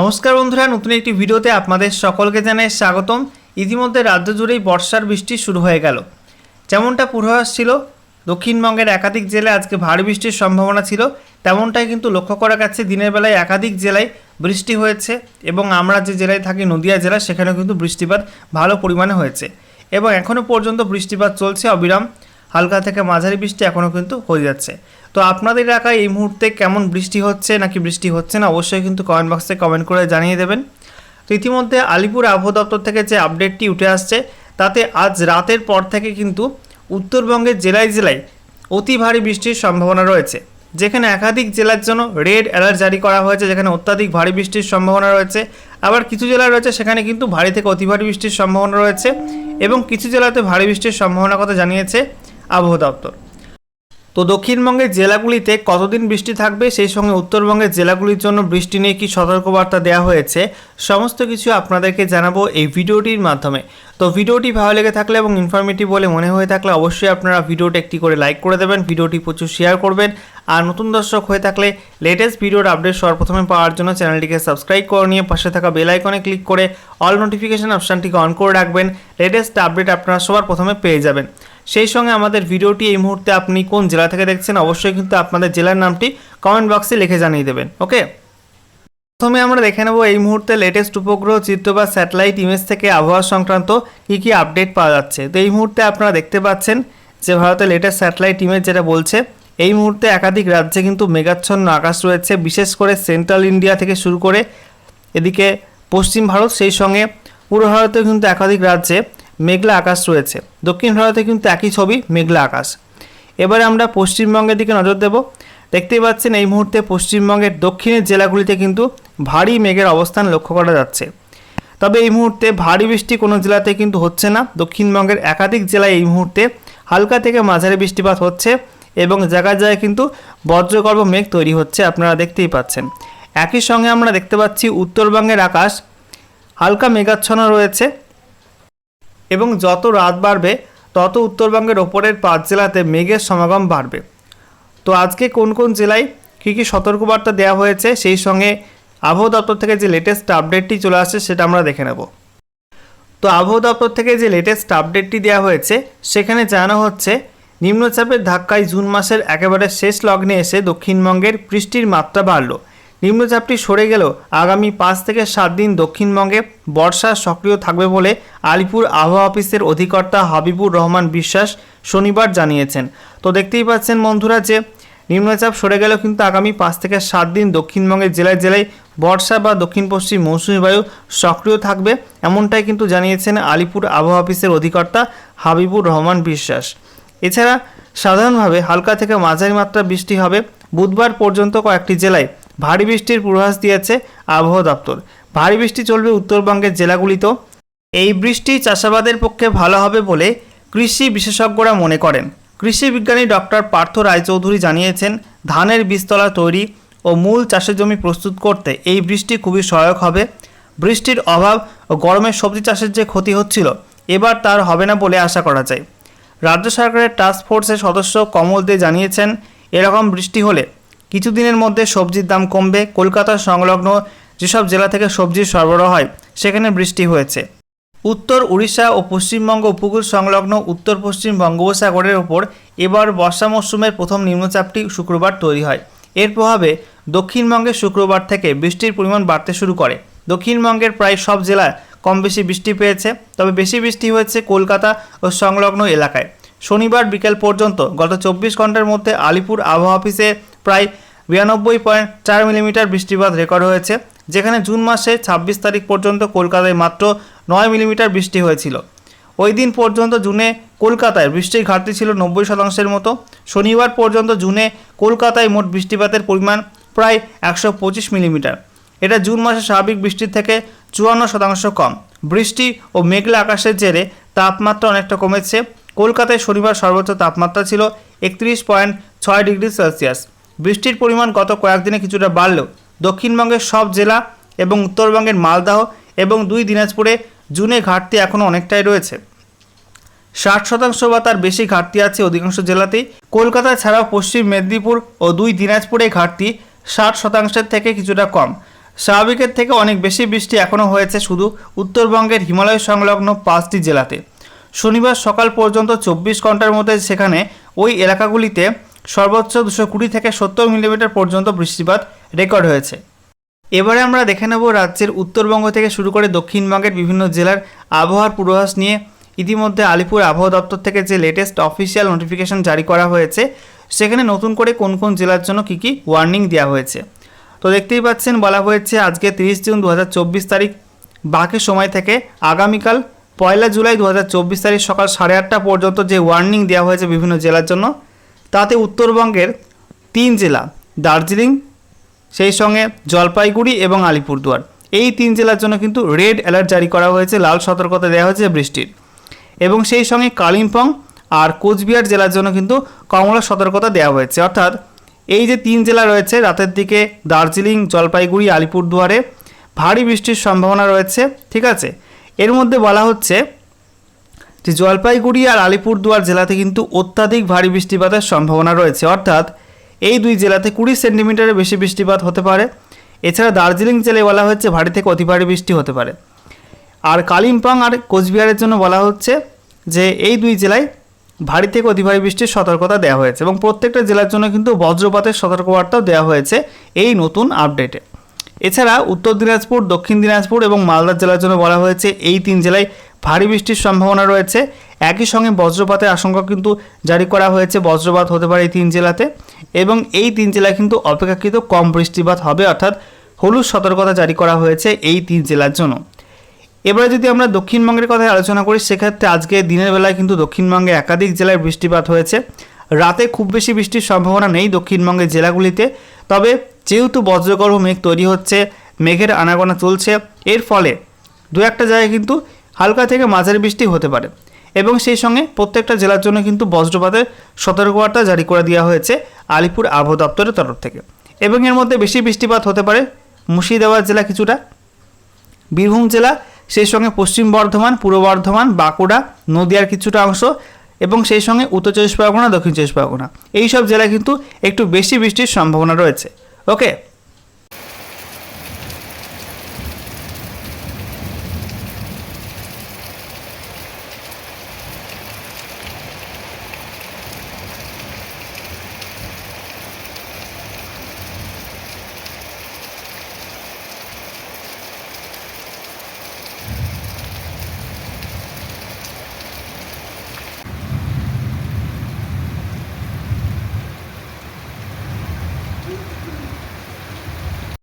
নমস্কার বন্ধুরা, নতুন একটি ভিডিওতে আপনাদের সকলকে জানাই স্বাগতম। ইতিমধ্যে রাজ্য জুড়েই বর্ষার বৃষ্টি শুরু হয়ে গেল। যেমনটা পূর্বাভাস ছিল, দক্ষিণবঙ্গের একাধিক জেলায় আজকে ভারী বৃষ্টির সম্ভাবনা ছিল, তেমনটাই কিন্তু লক্ষ্য করা গেছে দিনের বেলায় একাধিক জেলায় বৃষ্টি হয়েছে এবং আমরা যে জেলায় থাকি, নদিয়া জেলা, সেখানেও কিন্তু বৃষ্টিপাত ভালো পরিমাণে হয়েছে। এবং এখনও পর্যন্ত বৃষ্টিপাত চলছে অবিরাম। হালকা থেকে মাঝারি বৃষ্টি এখনও কিন্তু হয়ে যাচ্ছে। তো আপনাদের এলাকায় এই মুহূর্তে কেমন বৃষ্টি হচ্ছে নাকি বৃষ্টি হচ্ছে না অবশ্যই কিন্তু কমেন্ট বক্সে কমেন্ট করে জানিয়ে দেবেন। তো ইতিমধ্যে আলিপুর আবহাওয়া দপ্তর থেকে যে আপডেটটি উঠে আসছে, তাতে আজ রাতের পর থেকে কিন্তু উত্তরবঙ্গের জেলায় জেলায় অতি ভারী বৃষ্টির সম্ভাবনা রয়েছে। যেখানে একাধিক জেলার জন্য রেড অ্যালার্ট জারি করা হয়েছে, যেখানে অত্যাধিক ভারী বৃষ্টির সম্ভাবনা রয়েছে। আবার কিছু জেলা রয়েছে, সেখানে কিন্তু ভারী থেকে অতি ভারী বৃষ্টির সম্ভাবনা রয়েছে এবং কিছু জেলাতে ভারী বৃষ্টির সম্ভাবনার কথা জানিয়েছে। আবহাওয়া দপ্তর। তো দক্ষিণবঙ্গের জেলাগুলিতে কতদিন বৃষ্টি থাকবে? সেই সঙ্গে উত্তরবঙ্গের জেলাগুলির জন্য বৃষ্টি নিয়ে কী সতর্কবার্তা দেওয়া হয়েছে? সমস্ত কিছু আপনাদেরকে জানাব এই ভিডিওটির মাধ্যমে। তো ভিডিওটি ভালো লেগে থাকলে এবং ইনফরমেটিভ বলে মনে হয়ে থাকলে অবশ্যই আপনারা ভিডিওটি একটি করে লাইক করে দেবেন, ভিডিওটি প্রচুর শেয়ার করবেন। আর নতুন দর্শক হয়ে থাকলে লেটেস্ট ভিডিওর আপডেট সর্বপ্রথমে পাওয়ার জন্য চ্যানেলটিকে সাবস্ক্রাইব করে নিয়ে পাশে থাকা বেল আইকনে ক্লিক করে অল নোটিফিকেশান অপশানটিকে অন করে রাখবেন। লেটেস্ট আপডেট আপনারা সবার প্রথমে পেয়ে যাবেন। সেই সঙ্গে আমাদের ভিডিওটি এই মুহূর্তে আপনি কোন জেলা থেকে দেখছেন, অবশ্যই কিন্তু আপনাদের জেলার নামটি কমেন্ট বক্সে লিখে জানিয়ে দেবেন ওকে প্রথমে আমরা দেখে নেব এই মুহূর্তে লেটেস্ট উপগ্রহ, চিত্র বা স্যাটেলাইট ইমেজ থেকে আবহাওয়া সংক্রান্ত কী কী আপডেট পাওয়া যাচ্ছে। তো এই মুহূর্তে আপনারা দেখতে পাচ্ছেন যে ভারতের লেটেস্ট স্যাটেলাইট ইমেজ যেটা বলছে, এই মুহূর্তে একাধিক রাজ্যে কিন্তু মেঘাচ্ছন্ন আকাশ রয়েছে, বিশেষ করে সেন্ট্রাল ইন্ডিয়া থেকে শুরু করে এদিকে পশ্চিম ভারত, সেই সঙ্গে পূর্ব ভারতেও কিন্তু একাধিক রাজ্যে মেঘলা আকাশ রয়েছে। দক্ষিণ ভারতে কিন্তু একই ছবি, মেঘলা আকাশ। এবারে আমরা পশ্চিমবঙ্গের দিকে নজর দেব। দেখতেই পাচ্ছেন এই মুহূর্তে পশ্চিমবঙ্গের দক্ষিণের জেলাগুলিতে কিন্তু ভারী মেঘের অবস্থান লক্ষ্য করা যাচ্ছে। তবে এই মুহূর্তে ভারী বৃষ্টি কোনো জেলাতে কিন্তু হচ্ছে না। দক্ষিণবঙ্গের একাধিক জেলায় এই মুহূর্তে হালকা থেকে মাঝারি বৃষ্টিপাত হচ্ছে এবং জায়গায় জায়গায় কিন্তু বজ্রগর্ভ মেঘ তৈরি হচ্ছে আপনারা দেখতেই পাচ্ছেন। একই সঙ্গে আমরা দেখতে পাচ্ছি উত্তরবঙ্গের আকাশ, হালকা মেঘাচ্ছন্ন রয়েছে। এবং যত রাত বাড়বে, তত উত্তরবঙ্গের ওপরের পাঁচ জেলাতে মেঘের সমাগম বাড়বে। তো আজকে কোন কোন জেলায় কী কী সতর্কবার্তা দেওয়া হয়েছে, সেই সঙ্গে আবহাওয়া দপ্তর থেকে যে লেটেস্ট আপডেটটি চলে আসছে, সেটা আমরা দেখে নেব। তো আবহাওয়া দপ্তর থেকে যে লেটেস্ট আপডেটটি দেওয়া হয়েছে, সেখানে জানানো হচ্ছে, নিম্নচাপের ধাক্কায় জুন মাসের একেবারে শেষ লগ্নে এসে দক্ষিণবঙ্গের বৃষ্টির মাত্রা বাড়ল। নিম্নচাপটি সরে গেলেও আগামী পাঁচ থেকে সাত দিন দক্ষিণবঙ্গে বর্ষা সক্রিয় থাকবে বলে আলিপুর আবহাওয়া অফিসের অধিকর্তা হাবিবুর রহমান বিশ্বাস শনিবার জানিয়েছেন। তো দেখতেই পাচ্ছেন বন্ধুরা যে নিম্নচাপ সরে গেলেও কিন্তু আগামী পাঁচ থেকে সাত দিন দক্ষিণবঙ্গের জেলায় জেলায় বর্ষা বা দক্ষিণ পশ্চিম মৌসুমী বায়ু সক্রিয় থাকবে এমনটাই কিন্তু জানিয়েছেন আলিপুর আবহাওয়া অফিসের অধিকর্তা হাবিবুর রহমান বিশ্বাস। এছাড়া সাধারণভাবে হালকা থেকে মাঝারি মাত্রা বৃষ্টি হবে। বুধবার পর্যন্ত কয়েকটি জেলায় ভারী বৃষ্টির পূর্বাভাস দিয়েছে আবহাওয়া দপ্তর। ভারী বৃষ্টি চলবে উত্তরবঙ্গের জেলাগুলিতেও। এই বৃষ্টি চাষাবাদের পক্ষে ভালো হবে বলে কৃষি বিশেষজ্ঞরা মনে করেন। কৃষি বিজ্ঞানী ডক্টর পার্থ রায়চৌধুরী জানিয়েছেন, ধানের বীজতলা তৈরি ও মূল চাষের জমি প্রস্তুত করতে এই বৃষ্টি খুবই সহায়ক হবে। বৃষ্টির অভাব ও গরমের সবজি চাষের যে ক্ষতি হচ্ছিল, এবার তার হবে না বলে আশা করা যায়। রাজ্য সরকারের টাস্ক ফোর্সের সদস্য কমল দে জানিয়েছেন, এরকম বৃষ্টি হলে কিছুদিনের মধ্যে সবজির দাম কমবে। কলকাতার সংলগ্ন যেসব জেলা থেকে সবজির সরবরাহ হয়, সেখানে বৃষ্টি হয়েছে। উত্তর উড়িষ্যা ও পশ্চিমবঙ্গ উপকূল সংলগ্ন উত্তর পশ্চিম বঙ্গোপসাগরের ওপর এবার বর্ষা মরশুমের প্রথম নিম্নচাপটি শুক্রবার তৈরি হয়। এর প্রভাবে দক্ষিণবঙ্গে শুক্রবার থেকে বৃষ্টির পরিমাণ বাড়তে শুরু করে। দক্ষিণবঙ্গের প্রায় সব জেলায় কম বেশি বৃষ্টি পেয়েছে, তবে বেশি বৃষ্টি হয়েছে কলকাতা ও সংলগ্ন এলাকায়। শনিবার বিকেল পর্যন্ত গত চব্বিশ ঘণ্টার মধ্যে আলিপুর আবহাওয়া অফিসে প্রায় বিরানব্বই পয়েন্ট চার মিলিমিটার বৃষ্টিপাত রেকর্ড হয়েছে, যেখানে জুন মাসে ছাব্বিশ তারিখ পর্যন্ত কলকাতায় মাত্র নয় মিলিমিটার বৃষ্টি হয়েছিল। ওই দিন পর্যন্ত জুনে কলকাতায় বৃষ্টির ঘাটতি ছিল নব্বই শতাংশের মতো। শনিবার পর্যন্ত জুনে কলকাতায় মোট বৃষ্টিপাতের পরিমাণ প্রায় একশো পঁচিশ মিলিমিটার। এটা জুন মাসে স্বাভাবিক বৃষ্টির থেকে চুয়ান্ন শতাংশ কম। বৃষ্টি ও মেঘলা আকাশের জেরে তাপমাত্রা অনেকটা কমেছে। কলকাতায় শনিবার সর্বোচ্চ তাপমাত্রা ছিল একত্রিশ পয়েন্ট ছয় ডিগ্রি সেলসিয়াস। বৃষ্টির পরিমাণ গত কয়েকদিনে কিছুটা বাড়লেও দক্ষিণবঙ্গের সব জেলা এবং উত্তরবঙ্গের মালদাহ এবং দুই দিনাজপুরে জুনে ঘাটতি এখনও অনেকটাই রয়েছে। ষাট শতাংশ বা তার বেশি ঘাটতি আছে অধিকাংশ জেলাতেই। কলকাতা ছাড়াও পশ্চিম মেদিনীপুর ও দুই দিনাজপুরে ঘাটতি ষাট শতাংশের থেকে কিছুটা কম। স্বাভাবিকের থেকে অনেক বেশি বৃষ্টি এখনও হয়েছে শুধু উত্তরবঙ্গের হিমালয় সংলগ্ন পাঁচটি জেলাতে। শনিবার সকাল পর্যন্ত চব্বিশ ঘণ্টার মধ্যে সেখানে ওই এলাকাগুলিতে সর্বোচ্চ দুশো কুড়ি থেকে সত্তর মিলিমিটার পর্যন্ত বৃষ্টিপাত রেকর্ড হয়েছে। এবারে আমরা দেখে নেব রাজ্যের উত্তরবঙ্গ থেকে শুরু করে দক্ষিণবঙ্গের বিভিন্ন জেলার আবহাওয়ার পূর্বাভাস নিয়ে। ইতিমধ্যে আলিপুর আবহাওয়া দপ্তর থেকে যে লেটেস্ট অফিসিয়াল নোটিফিকেশন জারি করা হয়েছে, সেখানে নতুন করে কোন কোন জেলার জন্য কী কী ওয়ার্নিং দেওয়া হয়েছে। তো দেখতেই পাচ্ছেন, বলা হয়েছে আজকে তিরিশ জুন দু হাজার চব্বিশ তারিখ। বাকি সময় থেকে আগামীকাল পয়লা জুলাই দু হাজার চব্বিশ তারিখ সকাল সাড়ে আটটা পর্যন্ত যে ওয়ার্নিং দেওয়া হয়েছে বিভিন্ন জেলার জন্য তাতে উত্তরবঙ্গের তিন জেলা, দার্জিলিং, সেই সঙ্গে জলপাইগুড়ি এবং আলিপুরদুয়ার। এই তিন জেলার জন্য কিন্তু রেড অ্যালার্ট জারি করা হয়েছে, লাল সতর্কতা দেওয়া হয়েছে বৃষ্টির। এবং সেই সঙ্গে কালিম্পং আর কোচবিহার জেলার জন্য কিন্তু কমলা সতর্কতা দেওয়া হয়েছে। অর্থাৎ এই যে তিন জেলা রয়েছে, রাতের দিকে দার্জিলিং, জলপাইগুড়ি, আলিপুরদুয়ারে ভারী বৃষ্টির সম্ভাবনা রয়েছে, ঠিক আছে? এর মধ্যে বলা হচ্ছে যে জলপাইগুড়ি আর আলিপুরদুয়ার জেলাতে কিন্তু অত্যাধিক ভারী বৃষ্টিপাতের সম্ভাবনা রয়েছে। অর্থাৎ এই দুই জেলাতে কুড়ি সেন্টিমিটারের বেশি বৃষ্টিপাত হতে পারে। এছাড়া দার্জিলিং জেলায় বলা হচ্ছে ভারী থেকে অতি ভারী বৃষ্টি হতে পারে। আর কালিম্পং আর কোচবিহারের জন্য বলা হচ্ছে যে এই দুই জেলায় ভারী থেকে অতি ভারী বৃষ্টির সতর্কতা দেওয়া হয়েছে এবং প্রত্যেকটা জেলার জন্য কিন্তু বজ্রপাতের সতর্কবার্তাও দেওয়া হয়েছে এই নতুন আপডেটে। এছাড়া উত্তর দিনাজপুর, দক্ষিণ দিনাজপুর এবং মালদা জেলার জন্য বলা হয়েছে এই তিন জেলায় ভারী বৃষ্টির সম্ভাবনা রয়েছে। একই সঙ্গে বজ্রপাতের আশঙ্কা কিন্তু জারি করা হয়েছে। বজ্রপাত হতে পারে এই তিন জেলাতে এবং এই তিন জেলায় কিন্তু অপেক্ষাকৃত কম বৃষ্টিপাত হবে, অর্থাৎ হলুদ সতর্কতা জারি করা হয়েছে এই তিন জেলার জন্য। এবারে যদি আমরা দক্ষিণবঙ্গের কথা আলোচনা করি, সেক্ষেত্রে আজকে দিনের বেলায় কিন্তু দক্ষিণবঙ্গে একাধিক জেলায় বৃষ্টিপাত হয়েছে। রাতে খুব বেশি বৃষ্টির সম্ভাবনা নেই দক্ষিণবঙ্গের জেলাগুলিতে। তবে যেহেতু বজ্রগর্ভ মেঘ তৈরি হচ্ছে, মেঘের আনাগোনা চলছে, এর ফলে দু একটা জায়গায় কিন্তু হালকা থেকে মাঝারি বৃষ্টি হতে পারে। এবং সেই সঙ্গে প্রত্যেকটা জেলার জন্য কিন্তু বজ্রপাতের সতর্কবার্তা জারি করে দেওয়া হয়েছে আলিপুর আবহাওয়া দপ্তরের তরফ থেকে। এবং এর মধ্যে বেশি বৃষ্টিপাত হতে পারে মুর্শিদাবাদ জেলা কিছুটা, বীরভূম জেলা, সেই সঙ্গে পশ্চিম বর্ধমান, পূর্ব বর্ধমান, বাঁকুড়া, নদিয়ার কিছুটা অংশ এবং সেই সঙ্গে উত্তর চব্বিশ পরগনা, দক্ষিণ চব্বিশ পরগনা। এই সব জেলায় কিন্তু একটু বেশি বৃষ্টির সম্ভাবনা রয়েছে। ওকে?